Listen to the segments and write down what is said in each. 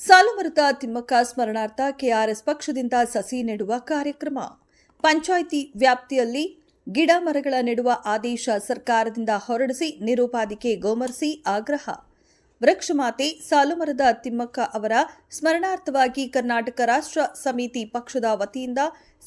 ಸಾಲುಮರದ ತಿಮ್ಮಕ್ಕ ಸ್ಮರಣಾರ್ಥ ಕೆಆರ್ಎಸ್ ಪಕ್ಷದಿಂದ ಸಸಿ ನೆಡುವ ಕಾರ್ಯಕ್ರಮ. ಪಂಚಾಯಿತಿ ವ್ಯಾಪ್ತಿಯಲ್ಲಿ ಗಿಡ ಮರಗಳ ನೆಡುವ ಆದೇಶ ಸರ್ಕಾರದಿಂದ ಹೊರಡಿಸಿ ನಿರೂಪಾದಿಕೆ ಗೋಮರ್ಸಿ ಆಗ್ರಹ. ವೃಕ್ಷಮಾತೆ ಸಾಲುಮರದ ತಿಮ್ಮಕ್ಕ ಅವರ ಸ್ಮರಣಾರ್ಥವಾಗಿ ಕರ್ನಾಟಕ ರಾಷ್ಟ್ರ ಸಮಿತಿ ಪಕ್ಷದ ವತಿಯಿಂದ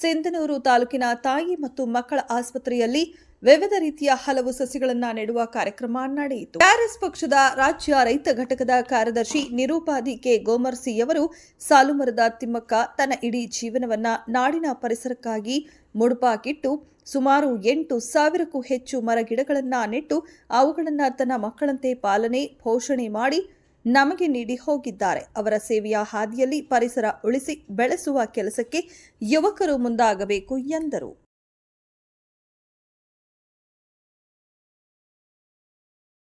ಸಿಂಧನೂರು ತಾಲೂಕಿನ ತಾಯಿ ಮತ್ತು ಮಕ್ಕಳ ಆಸ್ಪತ್ರೆಯಲ್ಲಿ ವಿವಿಧ ರೀತಿಯ ಹಲವು ಸಸಿಗಳನ್ನು ನೆಡುವ ಕಾರ್ಯಕ್ರಮ ನಡೆಯಿತು. ಕಾಂಗ್ರೆಸ್ ಪಕ್ಷದ ರಾಜ್ಯ ರೈತ ಘಟಕದ ಕಾರ್ಯದರ್ಶಿ ನಿರೂಪಾಧಿ ಕೆ. ಗೋಮರ್ಸಿ ಅವರು ಸಾಲುಮರದ ತಿಮ್ಮಕ್ಕ ತನ್ನ ಇಡೀ ಜೀವನವನ್ನ ನಾಡಿನ ಪರಿಸರಕ್ಕಾಗಿ ಮುಡುಪಾಕಿಟ್ಟು ಸುಮಾರು ಎಂಟು ಸಾವಿರಕ್ಕೂ ಹೆಚ್ಚು ಮರಗಿಡಗಳನ್ನ ನೆಟ್ಟು ಅವುಗಳನ್ನು ತನ್ನ ಮಕ್ಕಳಂತೆ ಪಾಲನೆ, ಪೋಷಣೆ ಮಾಡಿ ನಮಗೆ ನೀಡಿ ಹೋಗಿದ್ದಾರೆ. ಅವರ ಸೇವೆಯ ಹಾದಿಯಲ್ಲಿ ಪರಿಸರ ಉಳಿಸಿ ಬೆಳೆಸುವ ಕೆಲಸಕ್ಕೆ ಯುವಕರು ಮುಂದಾಗಬೇಕು ಎಂದರು.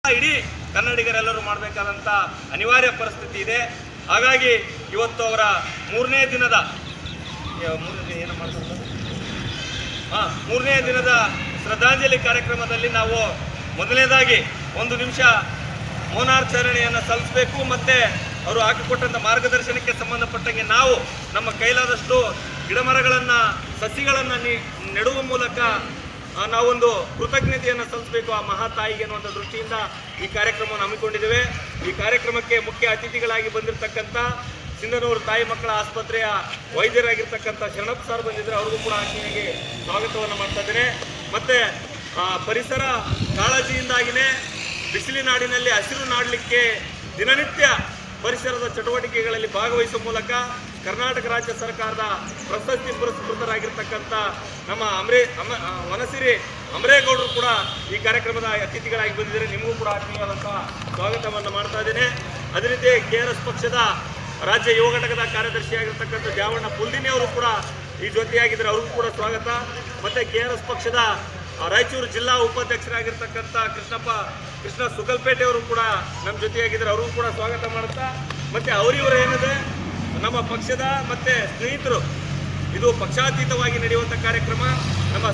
ಇಡೀ ಕನ್ನಡಿಗರೆಲ್ಲರೂ ಮಾಡಬೇಕಾದಂತ ಅನಿವಾರ್ಯ ಪರಿಸ್ಥಿತಿ ಇದೆ. ಹಾಗಾಗಿ ಇವತ್ತು ಅವರ ಮೂರನೇ ದಿನದ ಏನು ಮಾಡ್ತಾರೆ ಹಾಂ, ಮೂರನೇ ದಿನದ ಶ್ರದ್ಧಾಂಜಲಿ ಕಾರ್ಯಕ್ರಮದಲ್ಲಿ ನಾವು ಮೊದಲನೇದಾಗಿ ಒಂದು ನಿಮಿಷ ಮೌನಾಚರಣೆಯನ್ನು ಸಲ್ಲಿಸಬೇಕು ಮತ್ತು ಅವರು ಹಾಕಿಕೊಟ್ಟಂಥ ಮಾರ್ಗದರ್ಶನಕ್ಕೆ ಸಂಬಂಧಪಟ್ಟಂಗೆ ನಾವು ನಮ್ಮ ಕೈಲಾದಷ್ಟು ಗಿಡಮರಗಳನ್ನು, ಸಸಿಗಳನ್ನು ನೆಡುವ ಮೂಲಕ ನಾವೊಂದು ಕೃತಜ್ಞತೆಯನ್ನು ಸಲ್ಲಿಸಬೇಕು ಆ ಮಹಾತಾಯಿಗೆ ಅನ್ನುವಂಥ ದೃಷ್ಟಿಯಿಂದ ಈ ಕಾರ್ಯಕ್ರಮವನ್ನು ಹಮ್ಮಿಕೊಂಡಿದ್ದೇವೆ. ಈ ಕಾರ್ಯಕ್ರಮಕ್ಕೆ ಮುಖ್ಯ ಅತಿಥಿಗಳಾಗಿ ಬಂದಿರತಕ್ಕಂಥ ಸಿಂಧನೂರು ತಾಯಿ ಮಕ್ಕಳ ಆಸ್ಪತ್ರೆಯ ವೈದ್ಯರಾಗಿರ್ತಕ್ಕಂಥ ಶರಣಪ್ಪ ಸರ್ ಬಂದಿದ್ದರೆ ಅವ್ರಿಗೂ ಕೂಡ ಆತ್ಮೀಯವಾಗಿ ಸ್ವಾಗತವನ್ನು ಮಾಡ್ತಾ ಇದ್ದೇನೆ. ಮತ್ತು ಪರಿಸರ ಕಾಳಜಿಯಿಂದಾಗಿಯೇ ಬಿಸಿಲಿನಾಡಿನಲ್ಲಿ ಹಸಿರು ನಾಡಲಿಕ್ಕೆ ದಿನನಿತ್ಯ ಪರಿಸರದ ಚಟುವಟಿಕೆಗಳಲ್ಲಿ ಭಾಗವಹಿಸುವ ಮೂಲಕ ಕರ್ನಾಟಕ ರಾಜ್ಯ ಸರ್ಕಾರದ ಪ್ರಶಸ್ತಿ ಪುರಸ್ಕೃತರಾಗಿರ್ತಕ್ಕಂಥ ನಮ್ಮ ಅಮರೇ ಅಮ ವನಸಿರಿ ಅಮರೇಗೌಡರು ಕೂಡ ಈ ಕಾರ್ಯಕ್ರಮದ ಅತಿಥಿಗಳಾಗಿ ಬಂದಿದ್ದಾರೆ. ನಿಮಗೂ ಕೂಡ ಆತ್ಮೀಯವಾದಂಥ ಸ್ವಾಗತವನ್ನು ಮಾಡ್ತಾ ಇದ್ದೇನೆ. ಅದೇ ರೀತಿ ಕೆ ಆರ್ ಎಸ್ ಪಕ್ಷದ ರಾಜ್ಯ ಯುವ ಘಟಕದ ಕಾರ್ಯದರ್ಶಿಯಾಗಿರ್ತಕ್ಕಂಥ ದ್ಯಾವಣ್ಣ ಪುಲ್ದಿನಿ ಅವರು ಕೂಡ ಈ ಜೊತೆಯಾಗಿದ್ದಾರೆ. ಅವ್ರಿಗೂ ಕೂಡ ಸ್ವಾಗತ. ಮತ್ತು ಕೆ ಆರ್ ಎಸ್ ಪಕ್ಷದ ರಾಯಚೂರು ಜಿಲ್ಲಾ ಉಪಾಧ್ಯಕ್ಷರಾಗಿರ್ತಕ್ಕಂಥ ಕೃಷ್ಣಪ್ಪ, ಕೃಷ್ಣ ಸುಗಲ್ಪೇಟೆ ಅವರು ಕೂಡ ನಮ್ಮ ಜೊತೆಯಾಗಿದ್ದಾರೆ. ಅವ್ರಿಗೂ ಕೂಡ ಸ್ವಾಗತ ಮಾಡುತ್ತಾ ಮತ್ತು ಅವರಿವರು ಏನಿದೆ? ನಮ್ಮ ಪಕ್ಷದ ಮತ್ತೆ ಸ್ನೇಹಿತರು. ಇದು ಪಕ್ಷಾತೀತವಾಗಿ ನಡೆಯುವಂಥ ಕಾರ್ಯಕ್ರಮ. ನಮ್ಮ